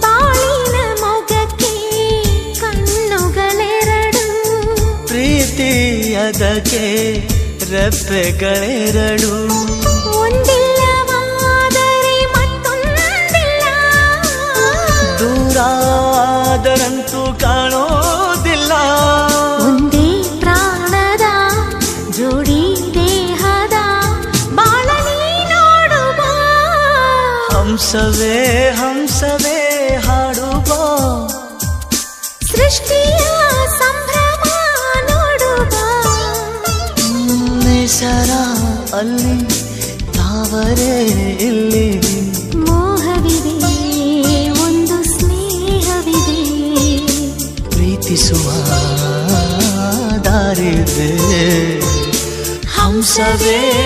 ಬಾಳಿನ ಮೊಗಕ್ಕೆ ಕಣ್ಣುಗಳೆರಡು. ಪ್ರೀತಿಯದಕ್ಕೆ ರೆಪ್ಪೆಗಳೆರಡು ಒಂದಿಲ್ಲವಾದರೆ ಮತ್ತೊಂದಿಲ್ಲ. ದೂರಾದರಂತೂ ಕಾಣೋದಿಲ್ಲ. ಒಂದೇ ಪ್ರಾಣದ ಜೋಡಿ ದೇಹದ ಬಾಳಲಿ ನೋಡುವ. ಹಂಸವೇ ಹಂಸವೇ. ಸೃಷ್ಟಿಯ ಸಂಭ್ರಮ ನೋಡುವ. ನಿಸರ ಅಲ್ಲಿ ತಾವರೇ ಇಲ್ಲಿ. ಮೋಹವಿದೆ ಒಂದು ಸ್ನೇಹವಿದೆ. ಪ್ರೀತಿಸುವ ದಾರಿದೆ ಹಂಸವೇ.